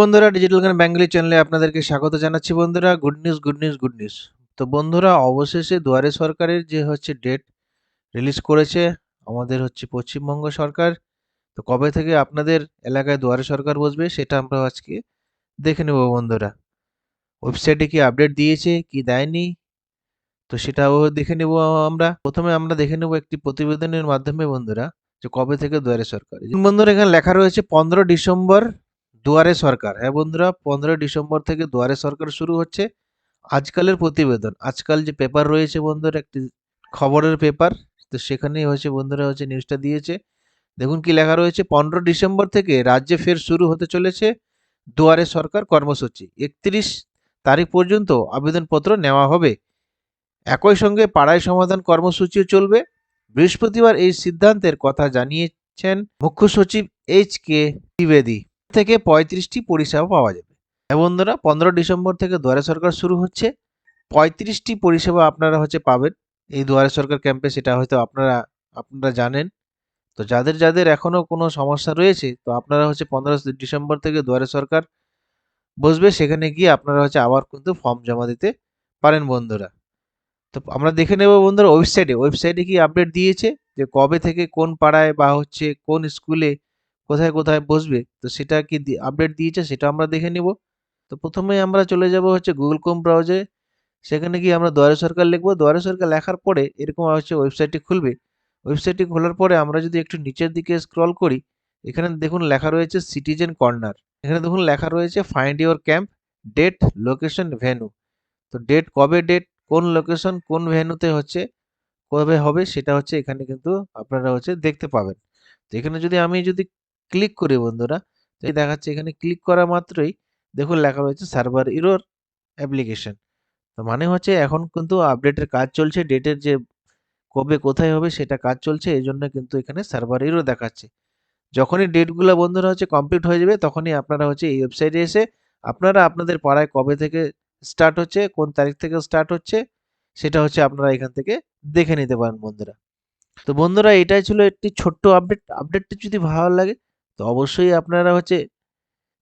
বন্ধুরা ডিজিটাল গান বেঙ্গলি চ্যানেলে আপনাদেরকে স্বাগত জানাচ্ছি বন্ধুরা। Good news good news good news তো বন্ধুরা, অবশেষে দুয়ারে সরকারের যে হচ্ছে ডেট রিলিজ করেছে, আমাদের হচ্ছে পশ্চিমবঙ্গ সরকার, তো কবে থেকে আপনাদের এলাকায় দুয়ারে সরকার বসবে সেটা আমরা আজকে দেখে নেব বন্ধুরা। ওয়েবসাইটে কি আপডেট দিয়েছে, কি দেয়নি, তো সেটাও দেখে নেব আমরা। প্রথমে আমরা দেখে নেব একটি প্রতিবেদনের মাধ্যমে বন্ধুরা, যে কবে থেকে দুয়ারে সরকার। বন্ধুরা, এখানে লেখা রয়েছে, পনেরো ডিসেম্বর দুয়ারে সরকার। হ্যাঁ বন্ধুরা, পনেরোই ডিসেম্বর থেকে দুয়ারে সরকার শুরু হচ্ছে। আজকালের প্রতিবেদন, আজকাল যে পেপার রয়েছে বন্ধুরা, একটি খবরের পেপার তো সেখানেই হয়েছে বন্ধুরা হচ্ছে নিউজটা দিয়েছে। দেখুন কি লেখা রয়েছে পনেরো ডিসেম্বর থেকে রাজ্যে ফের শুরু হতে চলেছে দুয়ারে সরকার কর্মসূচি। একত্রিশ তারিখ পর্যন্ত আবেদনপত্র নেওয়া হবে। একই সঙ্গে পাড়ায় সমাধান কর্মসূচিও চলবে। বৃহস্পতিবার এই সিদ্ধান্তের কথা জানিয়েছেন মুখ্য সচিব এইচ কে দ্বিবেদী থেকে পঁয়ত্রিশটি পরিষেবা পাওয়া যাবে। হ্যাঁ বন্ধুরা, পনেরো ডিসেম্বর থেকে দুয়ারে সরকার শুরু হচ্ছে। পঁয়ত্রিশটি পরিষেবা আপনারা হচ্ছে পাবেন। এই দুয়ারে সরকার ক্যাম্পে সেটা হয়তো আপনারা আপনারা জানেন। তো যাদের যাদের এখনও কোনো সমস্যা রয়েছে, তো আপনারা হচ্ছে পনেরো ডিসেম্বর থেকে দুয়ারে সরকার বসবে। সেখানে গিয়ে আপনারা হচ্ছে আবার কিন্তু ফর্ম জমা দিতে পারেন বন্ধুরা। তো আমরা দেখে নেব বন্ধুরা ওয়েবসাইটে ওয়েবসাইটে কি আপডেট দিয়েছে? যে কবে থেকে কোন পাড়ায় বা হচ্ছে কোন স্কুলে কোথায় কোথায় বসবে? তো সেটা কি আপডেট দিয়েছে সেটা আমরা দেখে নিব। তো প্রথমে আমরা চলে যাব হচ্ছে গুগল ক্রোম ব্রাউজে সেখানে গিয়ে আমরা দুয়ারে সরকার লিখব। দুয়ারে সরকার লেখার পরে এরকম হচ্ছে ওয়েবসাইটটি খুলবে। ওয়েবসাইটটি খোলার পরে আমরা যদি একটু নিচের দিকে স্ক্রল করি, এখানে দেখুন লেখা রয়েছে সিটিজেন কর্নার এখানে দেখুন লেখা রয়েছে find your camp date location venue তো ডেট কবে ডেট কোন লোকেশন কোন ভেন্যুতে হচ্ছে, কবে হবে সেটা হচ্ছে এখানে কিন্তু আপনারা হচ্ছে দেখতে পাবেন। তো এখানে যদি আমি যদি ক্লিক করি বন্ধুরা। তো এই দেখাচ্ছে এখানে ক্লিক করা মাত্রই দেখুন লেখা রয়েছে সার্ভার ইরোর অ্যাপ্লিকেশন তো মানে হচ্ছে এখন কিন্তু আপডেটের কাজ চলছে ডেটের যে কবে কোথায় হবে সেটা কাজ চলছে এই জন্য কিন্তু এখানে সার্ভার ইরো দেখাচ্ছে। যখনই ডেটগুলো বন্ধুরা হচ্ছে কমপ্লিট হয়ে যাবে তখনই আপনারা হচ্ছে এই ওয়েবসাইটে এসে আপনারা আপনাদের পাড়ায় কবে থেকে স্টার্ট হচ্ছে, কোন তারিখ থেকে স্টার্ট হচ্ছে, সেটা হচ্ছে আপনারা এখান থেকে দেখে নিতে পারেন বন্ধুরা। তো বন্ধুরা এটাই ছিল একটি ছোট্ট আপডেট আপডেটটি যদি ভালো লাগে তো অবশ্যই আপনারা হচ্ছে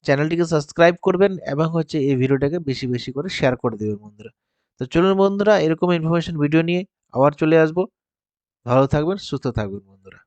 চ্যানেলটিকে সাবস্ক্রাইব করবেন এবং হচ্ছে এই ভিডিওটাকে বেশি বেশি করে শেয়ার করে দেবেন বন্ধুরা। তো চলুন বন্ধুরা, এরকম ইনফরমেশন ভিডিও নিয়ে আবার চলে আসব। ভালো থাকবেন, সুস্থ থাকবেন বন্ধুরা।